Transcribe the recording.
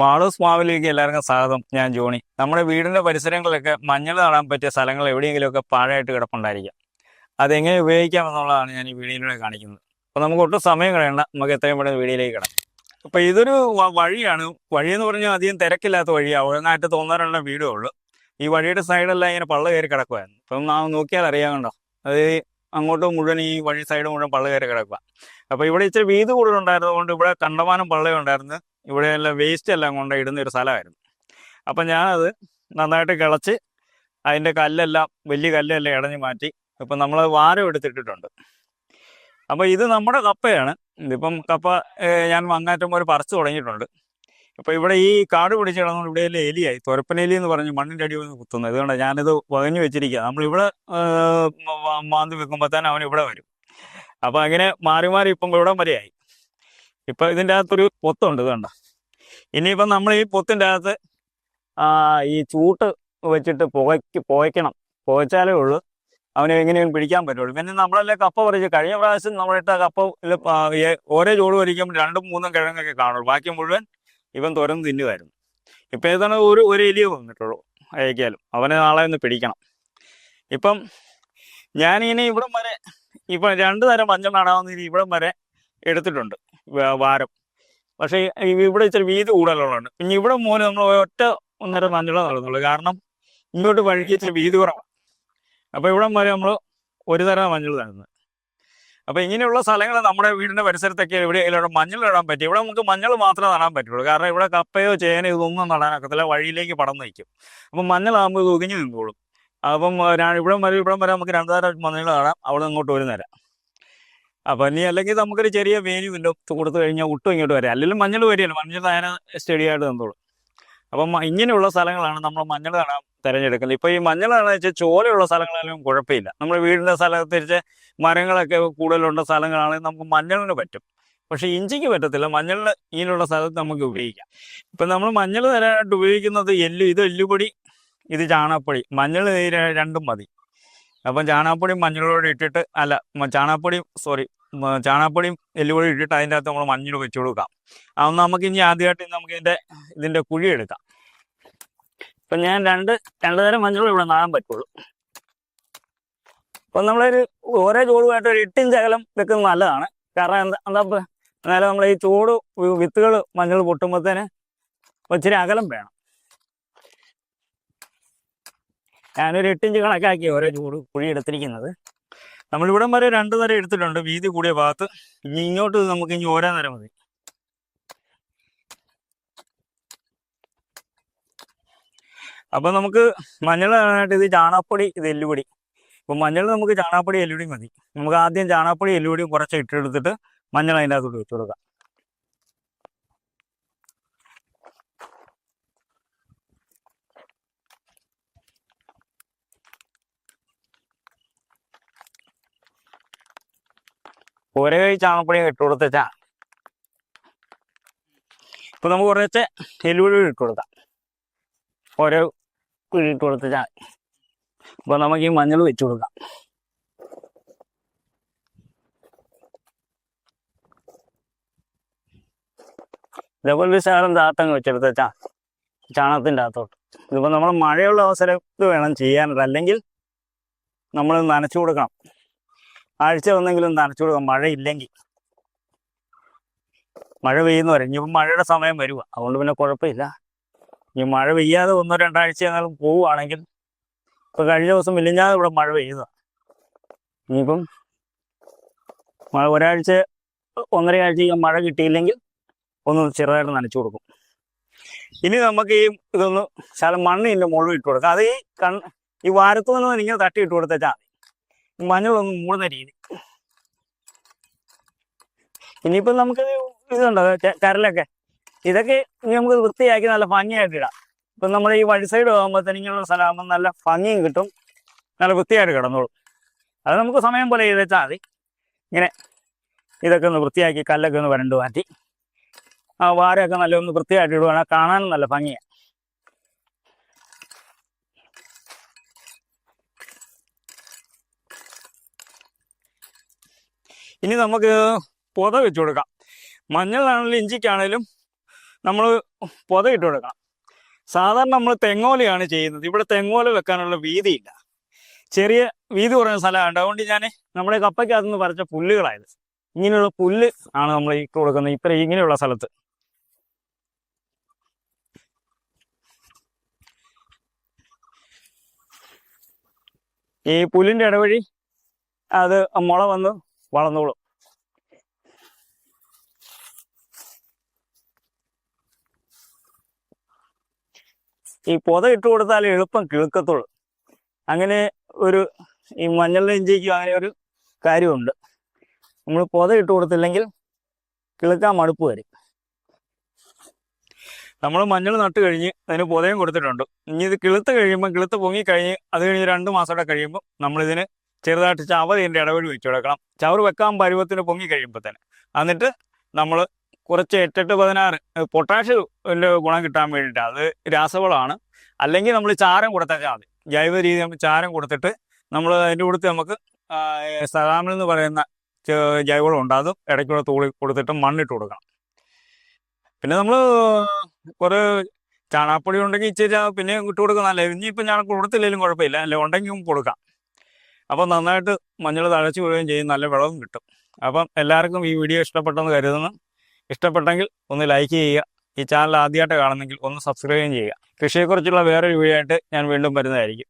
മാളൂസ് മാവിലേക്ക് എല്ലാവർക്കും സ്വാഗതം. ഞാൻ ജോണി. നമ്മുടെ വീടിന്റെ പരിസരങ്ങളിലൊക്കെ മഞ്ഞൾ നടാൻ പറ്റിയ സ്ഥലങ്ങൾ എവിടെയെങ്കിലുമൊക്കെ പാഴായിട്ട് കിടപ്പുണ്ടായിരിക്കാം. അതെങ്ങനെ ഉപയോഗിക്കാം എന്നുള്ളതാണ് ഞാൻ ഈ വീഡിയോയിലൂടെ കാണിക്കുന്നത്. അപ്പോൾ നമുക്ക് ഒട്ടും സമയം കളയണ്ട. നമുക്ക് എത്രയും പെട്ടെന്ന് വീഡിയോയിലേക്ക് കിടക്കാം. അപ്പോൾ ഇതൊരു വഴിയാണ്. വഴി എന്ന് പറഞ്ഞാൽ അധികം തിരക്കില്ലാത്ത വഴിയാണ് ഒഴുങ്ങായിട്ട് തോന്നാറുള്ള വീടേ ഉള്ളൂ. ഈ വഴിയുടെ സൈഡെല്ലാം ഇങ്ങനെ പള്ള കയറി കിടക്കുമായിരുന്നു അപ്പം നാം നോക്കിയാൽ അറിയാമല്ലോ അത് അങ്ങോട്ട് മുഴുവൻ ഈ വഴി സൈഡ് മുഴുവൻ പള്ള കയറി കിടക്കുക അപ്പോൾ ഇവിടെ ഇച്ചിരി വീതി കൂടുതലുണ്ടായിരുന്നതുകൊണ്ട് ഇവിടെ കണ്ടമാനം പള്ളയുണ്ടായിരുന്നു. ഇവിടെ എല്ലാം വേസ്റ്റ് എല്ലാം കൊണ്ട് ഇടുന്ന ഒരു സ്ഥലമായിരുന്നു. അപ്പം ഞാനത് നന്നായിട്ട് കിളച്ച് അതിന്റെ കല്ലെല്ലാം വലിയ കല്ലെല്ലാം ഇടഞ്ഞ് മാറ്റി ഇപ്പം നമ്മൾ വാരം എടുത്തിട്ടിട്ടുണ്ട്. അപ്പോൾ ഇത് നമ്മുടെ കപ്പയാണ്. ഇതിപ്പം കപ്പ ഞാൻ മങ്ങാറ്റം ഒരു പറിച്ചു തുടങ്ങിയിട്ടുണ്ട്. അപ്പോൾ ഇവിടെ ഈ കാട് പിടിച്ച് കിടന്നുകൊണ്ട് ഇവിടെ എല്ലാം എലിയായി. തുരപ്പനെലി എന്ന് പറഞ്ഞ് മണ്ണിന്റെ അടി വന്ന് കുത്തുന്നത്. അതുകൊണ്ട് ഞാനിത് വകഞ്ഞു വെച്ചിരിക്കുക നമ്മളിവിടെ മാന്തി വെക്കുമ്പോൾ തന്നെ അവൻ ഇവിടെ വരും. അപ്പോൾ അങ്ങനെ മാറി മാറി ഇപ്പം ഇവിടം വരെയായി. ഇപ്പൊ ഇതിന്റെ അകത്തൊരു പൊത്തുണ്ട് കണ്ട? ഇനിയിപ്പം നമ്മൾ ഈ പൊത്തിന്റെ അകത്ത് ഈ ചൂട്ട് വെച്ചിട്ട് പുകയ്ക്ക് പുകയ്ക്കണം. പുകച്ചാലേ ഉള്ളൂ. അവനെ എങ്ങനെയും പിടിക്കാൻ പറ്റുള്ളൂ. പിന്നെ നമ്മളല്ലേ കപ്പ പറിച്ച് കഴിഞ്ഞ പ്രാവശ്യം നമ്മളിട്ട കപ്പ ഓരോ ചൂട് പറിക്കുമ്പോൾ രണ്ടും മൂന്നും കിഴങ്ങൊക്കെ കാണുള്ളൂ. ബാക്കി മുഴുവൻ ഇവൻ തുറന്ന് തിന്നുമായിരുന്നു ഇപ്പം ഏതാണ് ഒരു ഒരു എലിയെ വന്നിട്ടുള്ളൂ അയക്കാലും അവനെ നാളെ ഒന്ന് പിടിക്കണം. ഇപ്പം ഞാനിങ്ങനെ ഇവിടം വരെ ഇപ്പം രണ്ട് തരം മഞ്ഞൾ നടാവുന്ന ഇവിടം വരെ എടുത്തിട്ടുണ്ട്. വാരം. പക്ഷേ ഇവിടെ ഇച്ചിരി വീതി കൂടുതലുള്ളതാണ്. പിന്നെ ഇവിടെ മൂലം നമ്മൾ ഒറ്റ ഒന്നര നല്ലോ നടന്നുള്ളൂ കാരണം ഇങ്ങോട്ട് വഴിക്ക് ഇച്ചിരി വീതി കുറവാണ് അപ്പോൾ ഇവിടെ വരെ നമ്മൾ ഒരു തരം മഞ്ഞൾ തരുന്നത്. അപ്പോൾ ഇങ്ങനെയുള്ള സ്ഥലങ്ങൾ നമ്മുടെ വീടിന്റെ പരിസരത്തൊക്കെ എവിടെയെങ്കിലും മഞ്ഞൾ ഇടാൻ പറ്റും ഇവിടെ നമുക്ക് മഞ്ഞൾ മാത്രമേ നടാൻ പറ്റുള്ളൂ. കാരണം ഇവിടെ കപ്പയോ ചേനയോ ഇതൊന്നും നടാനൊക്കത്തില്ല വഴിയിലേക്ക് പടം നിൽക്കും. അപ്പം മഞ്ഞളാകുമ്പോൾ ഇത് ഒതുങ്ങി നിന്നോളും. അപ്പം ഇവിടെ വരെ ഇവിടെ വരെ നമുക്ക് രണ്ടു തരം മഞ്ഞൾ നടാം. അവിടെ ഇങ്ങോട്ട് ഒരു നേരം. അപ്പൊ ഇനി അല്ലെങ്കിൽ നമുക്കൊരു ചെറിയ വേലി വില്ലോ കൊടുത്തു കഴിഞ്ഞാൽ ഒട്ടും ഇങ്ങോട്ട് വരാം അല്ലെങ്കിൽ മഞ്ഞൾ വരികയല്ലോ. മഞ്ഞൾ അതിനെ സ്റ്റഡി ആയിട്ട് തന്നോളൂ. അപ്പം ഇങ്ങനെയുള്ള സ്ഥലങ്ങളാണ് നമ്മൾ മഞ്ഞൾ നടാൻ തിരഞ്ഞെടുക്കുന്നത്. ഇപ്പൊ ഈ മഞ്ഞൾ നടാന്ന് വെച്ചാൽ ചോലയുള്ള സ്ഥലങ്ങളാലും കുഴപ്പമില്ല. നമ്മുടെ വീടിന്റെ സ്ഥലത്തിരിച്ച് മരങ്ങളൊക്കെ കൂടുതലുള്ള സ്ഥലങ്ങളാണെങ്കിൽ നമുക്ക് മഞ്ഞളിന് പറ്റും. പക്ഷെ ഇഞ്ചിക്ക് പറ്റത്തില്ല. മഞ്ഞളിന് ഇങ്ങനെയുള്ള സ്ഥലത്ത് നമുക്ക് ഉപയോഗിക്കാം. ഇപ്പൊ നമ്മൾ മഞ്ഞൾ തരാനായിട്ട് ഉപയോഗിക്കുന്നത് എല്ലു ഇത് എല്ലുപൊടി ഇത് ചാണകപ്പൊടി. മഞ്ഞൾ രണ്ടും മതി. അപ്പം ചാണകപ്പൊടിയും മഞ്ഞളോടെ ഇട്ടിട്ട് അല്ല ചാണകപ്പൊടിയും സോറി ചാണകപ്പൊടിയും എല്ലുപൊടി ഇട്ടിട്ട് അതിന്റെ അകത്ത് നമ്മൾ മഞ്ഞൾ വെച്ചു കൊടുക്കാം. അതൊന്ന് നമുക്ക് ഇനി ആദ്യമായിട്ട് നമുക്ക് ഇതിന്റെ ഇതിന്റെ കുഴി എടുക്കാം. ഇപ്പം ഞാൻ രണ്ട് രണ്ട് തരം മഞ്ഞൾ ഇവിടെ നാടാൻ പറ്റുള്ളൂ. അപ്പം നമ്മളൊരു ഓരോ ചൂടുമായിട്ട് ഒരു എട്ടിഞ്ച് അകലം വെക്കുന്നത് നല്ലതാണ്. കാരണം എന്താ എന്താ എന്നാലും നമ്മൾ ഈ ചൂട് വിത്തുകൾ മഞ്ഞൾ പൊട്ടുമ്പോഴത്തേന് ഇച്ചിരി അകലം വേണം. ഞാനൊരു എട്ടിഞ്ച് കണക്കാക്കി ഓരോ ചൂട് കുഴി എടുത്തിരിക്കുന്നത്. നമ്മളിവിടം വരെ രണ്ട് നിര എടുത്തിട്ടുണ്ട്. വീതി കൂടിയ ഭാഗത്ത് ഇനി ഇങ്ങോട്ട് നമുക്ക് ഇനി ഓരോ നേരം മതി. അപ്പൊ നമുക്ക് മഞ്ഞൾ നന്നായിട്ട് ഇത് ചാണാപ്പൊടി ഇത് എല്ലുപൊടി. ഇപ്പൊ മഞ്ഞൾ നമുക്ക് ചാണാപ്പൊടി എല്ലുപൊടി മതി. നമുക്ക് ആദ്യം ചാണാപ്പൊടി എല്ലുപൊടിയും കുറച്ച് ഇട്ടെടുത്തിട്ട് മഞ്ഞൾ അതിന്റെ അകത്തോട്ട് വെച്ച് കൊടുക്കാം. ഓരോ ചാണപ്പണിയും ഇട്ട് കൊടുത്തേച്ചാ ഇപ്പൊ നമുക്ക് കുറച്ച് എല്ലുപൊടി ഇട്ട് ഓരോ കുഴി ഇട്ട് കൊടുത്തേച്ചാ ഇപ്പൊ നമുക്ക് ഈ മഞ്ഞൾ വെച്ച് കൊടുക്കാം. ഇതേപോലെ ഒരു ശകലം താത്തങ്ങ് ചാ ചാണകത്തിന്റെ അകത്തോട്ട്. ഇതിപ്പോൾ നമ്മൾ മഴയുള്ള അവസരത്ത് വേണം ചെയ്യാനായിട്ട്. അല്ലെങ്കിൽ നമ്മൾ നനച്ചു കൊടുക്കണം. ആഴ്ച ഒന്നെങ്കിലും നനച്ചു കൊടുക്കാം. മഴയില്ലെങ്കിൽ. മഴ പെയ്യുന്നവരെ. ഇനിയിപ്പം മഴയുടെ സമയം വരുക അതുകൊണ്ട് പിന്നെ കുഴപ്പമില്ല. ഇനി മഴ പെയ്യാതെ ഒന്നോ രണ്ടാഴ്ച എങ്ങാനും പോവുകയാണെങ്കിൽ ഇപ്പം കഴിഞ്ഞ ദിവസം വില്ലിഞ്ഞാതെ ഇവിടെ മഴ പെയ്യുന്നതാണ് ഇനിയിപ്പം മഴ ഒരാഴ്ച ഒന്നര ആഴ്ച മഴ കിട്ടിയില്ലെങ്കിൽ ഒന്ന് ചെറുതായിട്ട് നനച്ചു കൊടുക്കും. ഇനി നമുക്ക് ഈ ഇതൊന്ന് ശകലം മണ്ണ് ഇതിന്റെ മുഴുവൻ ഇട്ട് കൊടുക്കാം. അത് ഈ കൺ ഈ വാരത്തു നിന്ന് ഇങ്ങനെ തട്ടി ഇട്ട് കൊടുത്തേച്ചാൽ മഞ്ഞളൊന്ന് മൂടുന്ന രീതി. ഇനിയിപ്പം നമുക്ക് ഇതുണ്ടോ? കരലൊക്കെ ഇതൊക്കെ ഇനി നമുക്ക് വൃത്തിയാക്കി നല്ല ഭംഗിയായിട്ട് ഇടാം. ഇപ്പം നമ്മുടെ ഈ വഴി സൈഡ് ആകുമ്പോൾ ഇങ്ങനെയുള്ള സ്ഥലമാകുമ്പോൾ നല്ല ഭംഗിയും കിട്ടും. നല്ല വൃത്തിയായിട്ട് കിടന്നോളും. അത് നമുക്ക് സമയം പോലെ ചെയ്ത് വെച്ചാൽ മതി. ഇങ്ങനെ ഇതൊക്കെ ഒന്ന് വൃത്തിയാക്കി കല്ലൊക്കെ ഒന്ന് വരണ്ട് മാറ്റി. ആ വാരമൊക്കെ നല്ല ഒന്ന് വൃത്തിയായിട്ട് ഇടുവാണെങ്കിൽ കാണാനും നല്ല ഭംഗിയാണ് ഇനി നമുക്ക് പുത വെച്ചു കൊടുക്കാം. മഞ്ഞളാണെങ്കിലും ഇഞ്ചിക്കാണേലും നമ്മൾ പൊതയിട്ട് കൊടുക്കണം. സാധാരണ നമ്മൾ തെങ്ങോലയാണ് ചെയ്യുന്നത്. ഇവിടെ തെങ്ങോല വെക്കാനുള്ള വീതിയില്ല. ചെറിയ വീതി കുറഞ്ഞ സ്ഥലമാണ് അതുകൊണ്ട് ഞാൻ നമ്മുടെ കപ്പയ്ക്കകത്ത് നിന്ന് പറിച്ച പുല്ലുകളായത്. ഇങ്ങനെയുള്ള പുല്ല് ആണ് നമ്മൾ ഇട്ട് കൊടുക്കുന്നത്. ഇത്ര ഇങ്ങനെയുള്ള സ്ഥലത്ത്. ഈ പുല്ലിന്റെ ഇടവഴി അത് മുള വന്ന് വളർന്നോളും. ഈ പൊത ഇട്ട് കൊടുത്താൽ എളുപ്പം കിളുക്കത്തുള്ളൂ അങ്ങനെ ഒരു ഈ മഞ്ഞൾ ഇഞ്ചിക്കും അങ്ങനെ ഒരു കാര്യമുണ്ട്. നമ്മൾ പൊത ഇട്ട് കൊടുത്തില്ലെങ്കിൽ കിളുക്കാൻ മടുപ്പ് വരും. നമ്മൾ മഞ്ഞൾ നട്ട് കഴിഞ്ഞ് അതിന് പൊതയും കൊടുത്തിട്ടുണ്ട്. ഇനി ഇത് കിളുത്ത് കഴിയുമ്പോൾ കിളുത്ത് പൊങ്ങി കഴിഞ്ഞ് അത് കഴിഞ്ഞ് രണ്ട് മാസമൊക്കെ കഴിയുമ്പോൾ നമ്മളിതിന് ചെറുതായിട്ട് ചവർ ഇതിന്റെ ഇടവഴി വെച്ച് കൊടുക്കണം. ചവറ് വെക്കാൻ പരുവത്തിന് പൊങ്ങി കഴിയുമ്പോൾ തന്നെ എന്നിട്ട് നമ്മൾ കുറച്ച് എട്ടെട്ട് പതിനാറ് പൊട്ടാഷ്യന്റെ ഗുണം കിട്ടാൻ വേണ്ടിയിട്ട് അത് രാസവളമാണ്. അല്ലെങ്കിൽ നമ്മൾ ചാരം കൊടുത്തേക്കാൽ മതി. ജൈവ രീതി നമ്മൾ ചാരം കൊടുത്തിട്ട് നമ്മൾ അതിന്റെ കൂടുതൽ നമുക്ക് സദാമിൽ എന്ന് പറയുന്ന ജൈവവളം ഉണ്ട്. അതും ഇടയ്ക്കൂടെ തൂളി കൊടുത്തിട്ട് മണ്ണിട്ട് കൊടുക്കണം. പിന്നെ നമ്മൾ കുറേ ചാണാപ്പൊടി ഉണ്ടെങ്കിൽ ഇച്ചിരി പിന്നെ ഇട്ട് കൊടുക്കുന്നതല്ലേ ഇനിയിപ്പോൾ ഞാൻ കൊടുത്തില്ലെങ്കിലും കുഴപ്പമില്ല. അല്ലെ ഉണ്ടെങ്കിൽ കൊടുക്കാം. അപ്പം നന്നായിട്ട് മഞ്ഞൾ തഴച്ചു വീഴുകയും ചെയ്യും. നല്ല വിളവും കിട്ടും. അപ്പം എല്ലാവർക്കും ഈ വീഡിയോ ഇഷ്ടപ്പെട്ടെന്ന് കരുതുന്നു. ഇഷ്ടപ്പെട്ടെങ്കിൽ ഒന്ന് ലൈക്ക് ചെയ്യുക. ഈ ചാനൽ ആദ്യമായിട്ട് കാണുന്നെങ്കിൽ ഒന്ന് സബ്സ്ക്രൈബ് ചെയ്യുക. കൃഷിയെക്കുറിച്ചുള്ള വേറൊരു വീഡിയോ ആയിട്ട് ഞാൻ വീണ്ടും വരുന്നതായിരിക്കും.